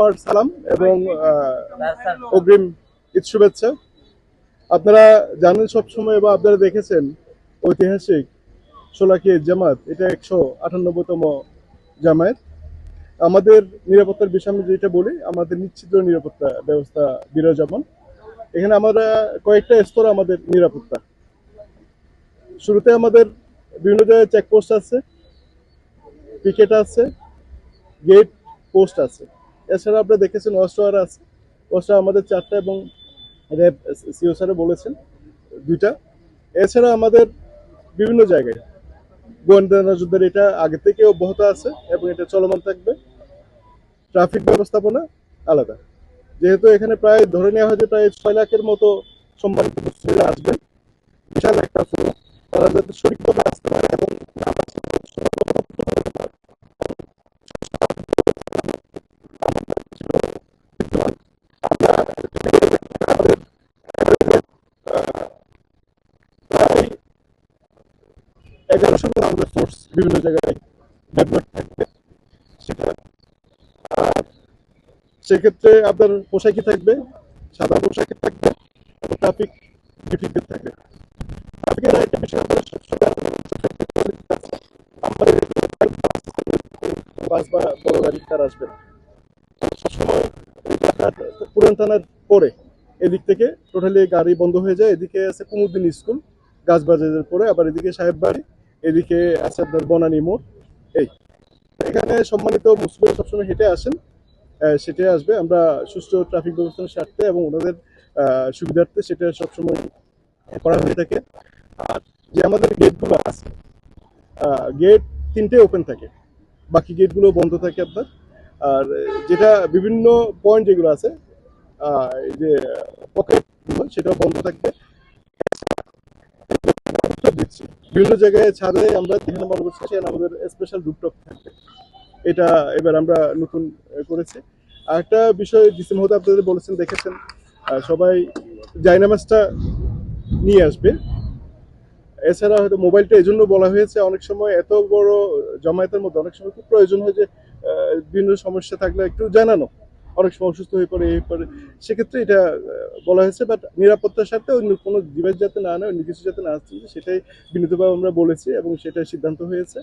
সালাম এবং অগ্রিম ঈদ শুভেচ্ছা। আপনারা জানেন সব সময় বা আপনারা দেখেছেন ঐতিহাসিক সোলাকি জামাত এটা একশো আটানব্বইতম জামায়াত। আমাদের নিরাপত্তার বিষয়ে আমি যেটা বলি আমাদের নিশ্চিত নিরাপত্তা ব্যবস্থা বিরাজমান। এখানে আমরা কয়েকটা স্তর আমাদের নিরাপত্তা। শুরুতে আমাদের বিভিন্ন জায়গায় চেকপোস্ট আছে পিকেট আছে গেট পোস্ট আছে। এছাড়া আপনারা দেখেছেন ওয়াস্টার আছে ওয়াস্টার আমাদের চারটা এবং র্যাব সিও স্যারে বলেছেন দুইটা। এছাড়া আমাদের বিভিন্ন জায়গায় গোয়েন্দা নজরদারি, এটা আগে থেকে অব্যাহত আছে এবং এটা চলমান থাকবে। ট্রাফিক ব্যবস্থাপনা আলাদা। যেহেতু এখানে প্রায় ধরে নেওয়া হয় যে প্রায় ছয় লাখের মতো সম্মানিত আসবেন। বিশাল একটা তারা যাতে সঠিকভাবে আসতে পারে এবং এগারোশো আমাদের ফোর্স বিভিন্ন জায়গায় থাকবে, সেটা আর সেক্ষেত্রে আপনার পোশাকই থাকবে, সাদা পোশাকে থাকবে ট্রাফিক ডিফিকাল্ট থাকবে। ট্রাফিকের একটা বিষয় আমাদের বাস বা বড় গাড়ি তার আপনার পুরান থানার পরে এদিক থেকে টোটালি গাড়ি বন্ধ হয়ে যায়। এদিকে আছে কুমুদ্দিন স্কুল গাছবাজারের পরে, আবার এদিকে সাহেব বাড়ি এদিকে আছে আপনার বনানী মোড়। এই, এখানে সম্মানিত মুসলিম সবসময় হেঁটে আসেন। সেটাই আসবে। আমরা সুষ্ঠু ট্রাফিক ব্যবস্থার স্বার্থে এবং ওনাদের সুবিধার্থে সেটা সবসময় করা হয়ে থাকে। আর যে আমাদের গেটগুলো আছে গেট তিনটে ওপেন থাকে। বাকি গেটগুলো বন্ধ থাকে আপনার। আর যেটা বিভিন্ন পয়েন্ট যেগুলো আছে যে পকেট সেটাও বন্ধ থাকবে। বিভিন্ন জায়গায় ছাড়ে আমরা মনে করছি সেখানে আমাদের স্পেশাল রুপটপ থাকবে। এটা এবার আমরা নতুন করেছি। আর একটা বিষয় ডিসেম্বর হতে আপনাদের বলেছেন, দেখেছেন সবাই জাইনামাজটা নিয়ে আসবে। এছাড়া হয়তো মোবাইলটা এই জন্য বলা হয়েছে, অনেক সময় এত বড় জমায়েতের মধ্যে অনেক সময় খুব প্রয়োজন হয় যে বিভিন্ন সমস্যা থাকলে একটু জানানো। অনেক সময় অসুস্থ হয়ে পড়ে, এই পড়ে। সেক্ষেত্রে এটা বলা হয়েছে বাট নিরাপত্তার সাথে অন্য কোনো ডিভাইস যাতে না নেয়, অন্য কিছু যাতে না আসছে সেটাই বিনীতভাবে আমরা বলেছি এবং সেটাই সিদ্ধান্ত হয়েছে।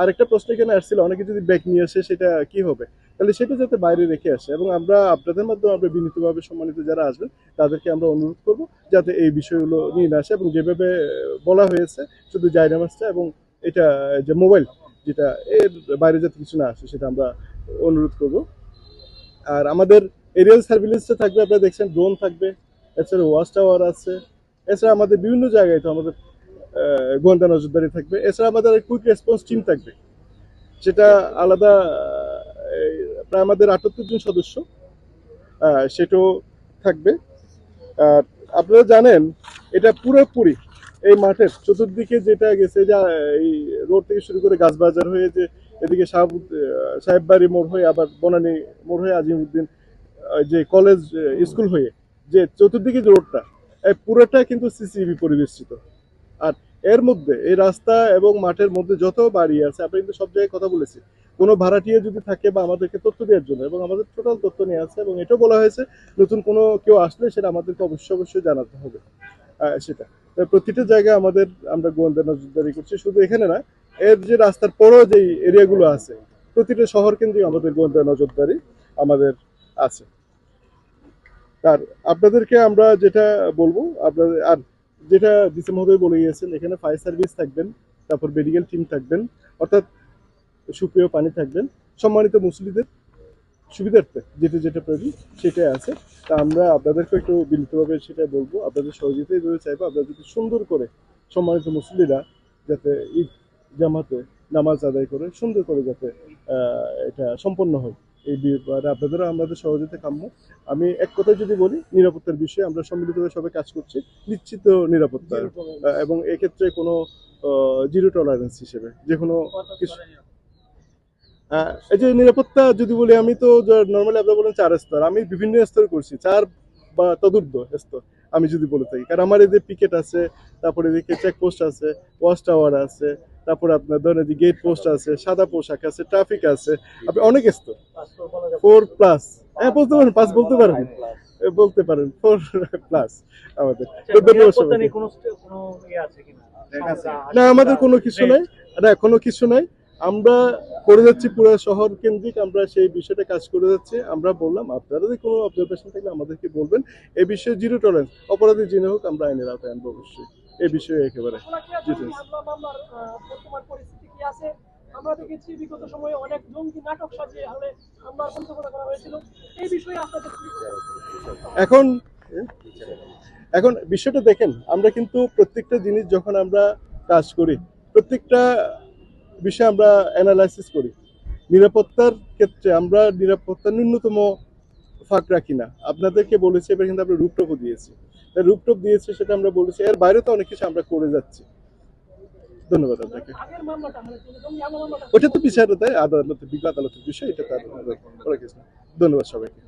আর একটা প্রশ্ন এখানে আসছিল, অনেকে যদি ব্যাগ নিয়ে আসে, সেটা কি হবে? তাহলে সেটা যাতে বাইরে রেখে আসে এবং আমরা আপনাদের মাধ্যমে, আমরা বিনীতভাবে সম্মানিত যারা আসবেন, তাদেরকে আমরা অনুরোধ করব যাতে এই বিষয়গুলো নিয়ে না আসে এবং যেভাবে বলা হয়েছে, শুধু জায়নামাজটা এবং এটা যে মোবাইল, যেটা এর বাইরে যাতে কিছু না আসে, সেটা আমরা অনুরোধ করব। আর আমাদের এরিয়াল সার্ভিলেন্সটা থাকবে, আপনারা দেখছেন ড্রোন থাকবে, এছাড়া ওয়াচ টাওয়ার আছে, এছাড়া আমাদের বিভিন্ন জায়গায় তো আমাদের গোয়েন্দা নজরদারি থাকবে, এছাড়া আমাদের কুইক রেসপন্স টিম থাকবে সেটা আলাদা প্রায় আমাদের আটাত্তর জন সদস্য সেটাও থাকবে। আর আপনারা জানেন, এটা পুরোপুরি এই মাঠের চতুর্দিকে যেটা গেছে যা এই রোড থেকে শুরু করে গাছবাজার হয়ে যে এদিকে সাহেব সাহেববাড়ি মোড় হয়ে আবার বনানী মোড় হয়ে আজিমউদ্দিন যে কলেজ স্কুল হয়ে যে চতুর্দিকে যে রোডটা এই পুরোটা কিন্তু সিসিটিভি পরিবেষ্টিত। আর এর মধ্যে, এই রাস্তা এবং মাঠের মধ্যে যত বাড়ি আছে, আমরা কিন্তু সব জায়গায় কথা বলেছি। কোনো ভাড়াটিয়া যদি থাকে বা আমাদেরকে তথ্য দেওয়ার জন্য, এবং আমাদের টোটাল তথ্য নিয়ে আছে, এবং এটাও বলা হয়েছে, নতুন কোনো কেউ আসলে সেটা আমাদেরকে অবশ্যই অবশ্যই জানাতে হবে। সেটা। প্রতিটা জায়গায় আমাদের, আমরা গোয়েন্দা নজরদারি করছি। শুধু এখানে না এর যে রাস্তার পরও যে এরিয়াগুলো আছে, প্রতিটা শহর কেন্দ্রিক আমাদের গোয়েন্দা নজরদারি আমাদের আছে। আর আপনাদেরকে আমরা যেটা বলব, আপনাদের, আর যেটা ডিসি মহোদয় বলে গিয়েছেন, এখানে ফায়ার সার্ভিস থাকবেন, তারপর মেডিকেল টিম থাকবেন, অর্থাৎ সুপেয় পানি থাকবেন, সম্মানিত মুসলিদের সুবিধার্থে যেটা যেটা প্রয়োজন সেটাই আছে। তা আমরা আপনাদেরকে একটু বিনীতভাবে সেটা বলব, আপনাদের সহযোগিতা এইভাবে চাইব আপনারা যদি সুন্দর করে সম্মানিত মুসলিরা যাতে ঈদ জামাতে নামাজ আদায় করে সুন্দর করে যাতে এটা সম্পন্ন হয়। এই ব্যাপারে আপনাদেরও আমাদের সহযোগিতা কাম্য। আমি এক কথায় যদি বলি নিরাপত্তার বিষয়ে আমরা সম্মিলিতভাবে সবাই কাজ করছি নিশ্চিত নিরাপত্তা। এবং এক্ষেত্রে কোনো জিরো টলারেন্স হিসেবে যে কোনো কিছু এই যে নিরাপত্তা যদি বলি আমি তো নর্মালি আপনারা বলেন চার স্তর। আমি বিভিন্ন স্তর করছি চার বা তদুর্ধ স্তর আমি যদি বলে থাকি। কারণ আমার এদিকে পিকেট আছে তারপরে এদিকে চেকপোস্ট আছে ওয়াচ টাওয়ার আছে তারপরে আপনার ধরেন যে গেট পোস্ট আছে সাদা পোশাক আছে ট্রাফিক আছে আপনি অনেক স্তর ফোর প্লাস হ্যাঁ বলতে পারেন পাঁচ বলতে পারেন। বলতে পারেন ফোর প্লাস আমাদের। আচ্ছা, তো ইয়ে আছে কিনা? সমস্যা, না আমাদের কোনো কিছু? নাই। না কোনো কিছু নাই। আমরা করে যাচ্ছি পুরো শহর কেন্দ্রিক আমরা সেই বিষয়টা কাজ করে যাচ্ছি। আমরা বললাম আপনারা যদি কোনো অবজারভেশন থাকলে আমাদেরকে বলবেন। এই বিষয়ে জিরো টলারেন্স অপরাধী জেনে হোক আমরা আইনের আওতায় আনব অবশ্যই। এই বিষয়ে একেবারে। শোলাকিয়া জি, জঙ্গি জি। হামলা মামলার আহ, বর্তমান পরিস্থিতি কি আছে আমরা দেখেছি বিগত সময়ে অনেক জঙ্গি নাটক সাজিয়ে হলে হামলার করা হয়েছিল। এই বিষয়ে আপনাদের এখন এখন বিষয়টা দেখেন আমরা কিন্তু প্রত্যেকটা জিনিস যখন আমরা কাজ করি প্রত্যেকটা বিষয় আমরা অ্যানালাইসিস করি। নিরাপত্তার ক্ষেত্রে আমরা নিরাপত্তা ন্যূনতম ফাঁক রাখি না। আপনাদেরকে বলেছি এবার কিন্তু আমরা রূপটপও দিয়েছি রূপটপ দিয়েছে সেটা আমরা বলেছি। এর বাইরে তো অনেক কিছু আমরা করে যাচ্ছি। ধন্যবাদ আপনাকে। মানে ওটা তো বিচারতায় আদালতের বিজ্ঞ আদালতের বিষয় এটা তার। ধন্যবাদ সবাইকে।